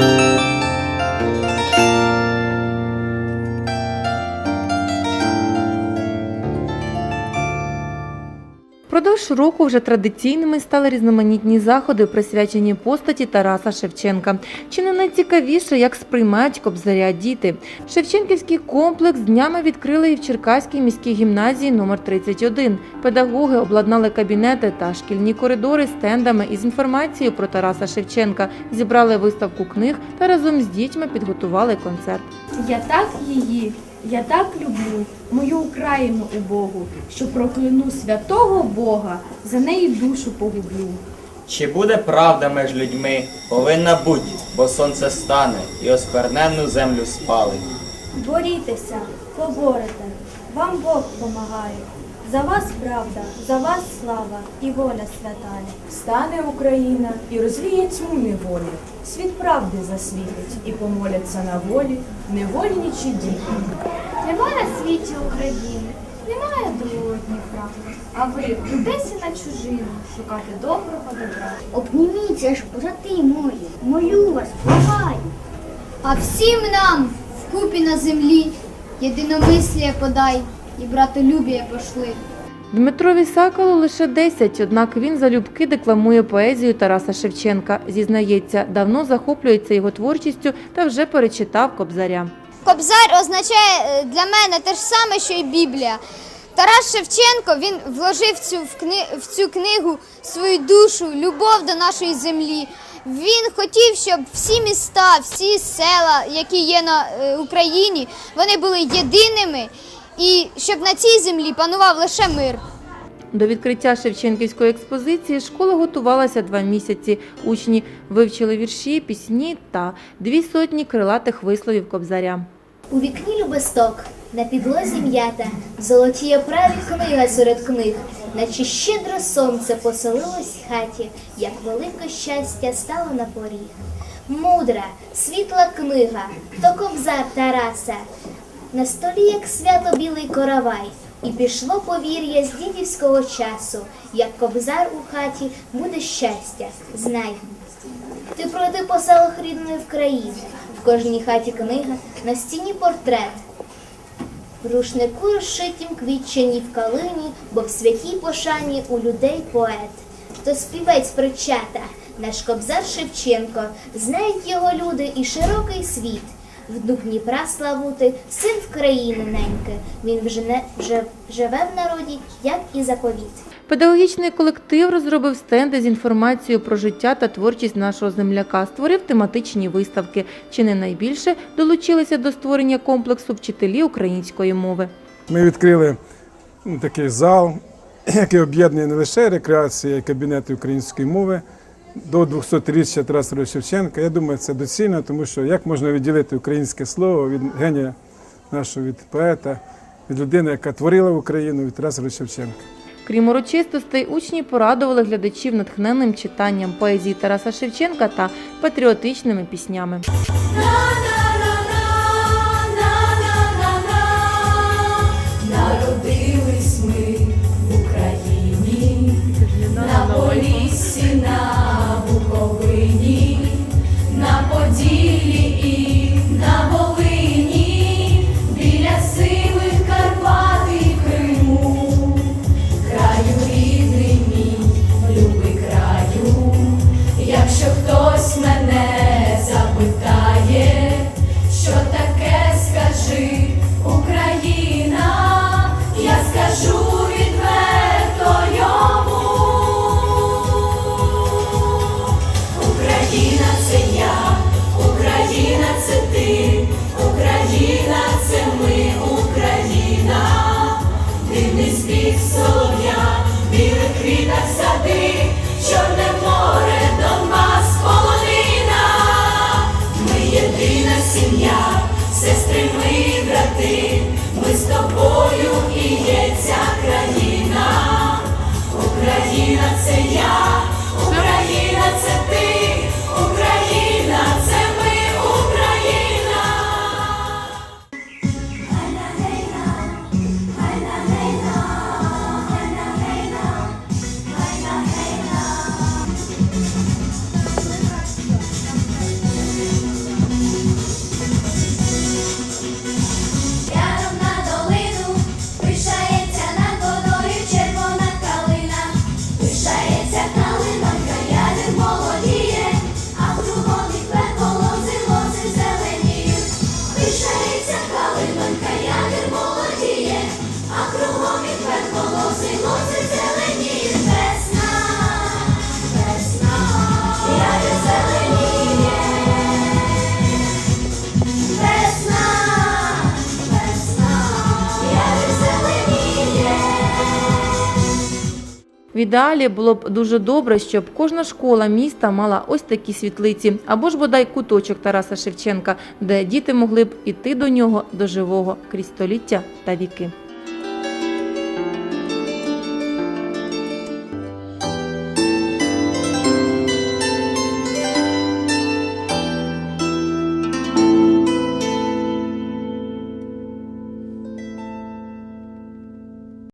thank you Продовж року вже традиційними стали різноманітні заходи, присвячені постаті Тараса Шевченка. Чи не найцікавіше, як сприймають кобзаря діти? Шевченківський комплекс днями відкрили і в Черкаській міській гімназії номер 31. Педагоги обладнали кабінети та шкільні коридори стендами із інформацією про Тараса Шевченка, зібрали виставку книг та разом з дітьми підготували концерт. Я так її, я так люблю, мою Україну убогу, що прокляну святого Бога, за неї душу погублю. Чи буде правда між людьми? Повинна бути, бо сонце стане і оскверненну землю спалить. Борітеся, поборете, вам Бог помагає. За вас правда, за вас слава і воля святая. Встане Україна і розвіє тьму неволі. Світ правди засвітить і помоляться на волі невольничі діти. Немає на світі України, немає другого Дніпра. А ви прийдеться на чужину шукати доброго добра. Обніміться ж, брати мої, молю вас, благаю. А всім нам вкупі на землі єдиномислія подай і братолюбія пошли. Дмитрові Сакалу лише 10, однак він залюбки декламує поезію Тараса Шевченка. Зізнається, давно захоплюється його творчістю та вже перечитав Кобзаря. Кобзар означає е, для мене те ж саме, що і Біблія. Тарас Шевченко він вложив цю в, кни... в цю книгу свою душу, любов до нашої землі. Він хотів, щоб всі міста, всі села, які є на е, Україні, вони були єдиними, і щоб на цій землі панував лише мир. До відкриття Шевченківської експозиції школа готувалася два місяці. Учні вивчили вірші, пісні та дві сотні крилатих висловів Кобзаря. У вікні любесток, на підлозі м'ята, золоті оправі книга серед книг, наче щедро сонце поселилось в хаті, як велике щастя стало на поріг. Мудра, світла книга, то кобзар Тараса, на столі, як свято білий коровай, і пішло повір'я з дідівського часу, як кобзар у хаті буде щастя, знай. Ти пройди по селах рідної в країні, в кожній хаті книга, на стіні портрет. Рушнику розшитім квітчані в калині, бо в святій пошані у людей поет. То співець причата, наш кобзар Шевченко, знають його люди і широкий світ. Внук Дніпра Славути, син в країни неньки, він вже не вже живе в народі, як і заповіт. Педагогічний колектив розробив стенди з інформацією про життя та творчість нашого земляка, створив тематичні виставки. Чи не найбільше долучилися до створення комплексу вчителі української мови. Ми відкрили такий зал, який об'єднує не лише рекреація і кабінети української мови до 200-річчя Тараса Григоровича Шевченка. Я думаю, це доцільно, тому що як можна відділити українське слово від генія нашого від поета, від людини, яка творила Україну від Тараса Григоровича Шевченка. Крім урочистостей, учні порадували глядачів натхненним читанням поезії Тараса Шевченка та патріотичними піснями. Istanbul. Ідеалі було б дуже добре, щоб кожна школа міста мала ось такі світлиці, або ж бодай куточок Тараса Шевченка, де діти могли б іти до нього до живого крізь століття та віки.